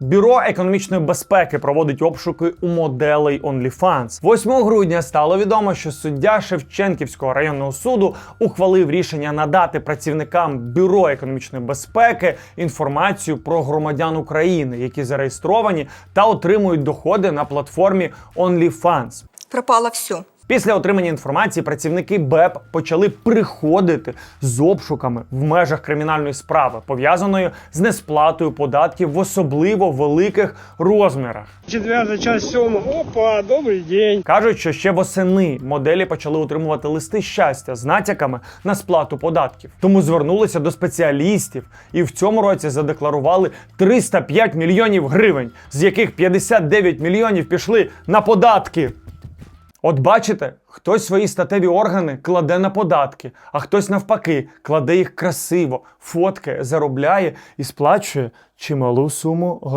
Бюро економічної безпеки проводить обшуки у моделей OnlyFans. 8 грудня стало відомо, що суддя Шевченківського районного суду ухвалив рішення надати працівникам бюро економічної безпеки інформацію про громадян України, які зареєстровані та отримують доходи на платформі OnlyFans. Пропало все. Після отримання інформації працівники БЕП почали приходити з обшуками в межах кримінальної справи, пов'язаної з несплатою податків в особливо великих розмірах. Четвертая часть сьомого. Опа, добрий день. Кажуть, що ще восени моделі почали отримувати листи щастя з натяками на сплату податків. Тому звернулися до спеціалістів і в цьому році задекларували 305 мільйонів гривень, з яких 59 мільйонів пішли на податки. От бачите, хтось свої статеві органи кладе на податки, а хтось навпаки кладе їх красиво, фоткає, заробляє і сплачує чималу суму грошей.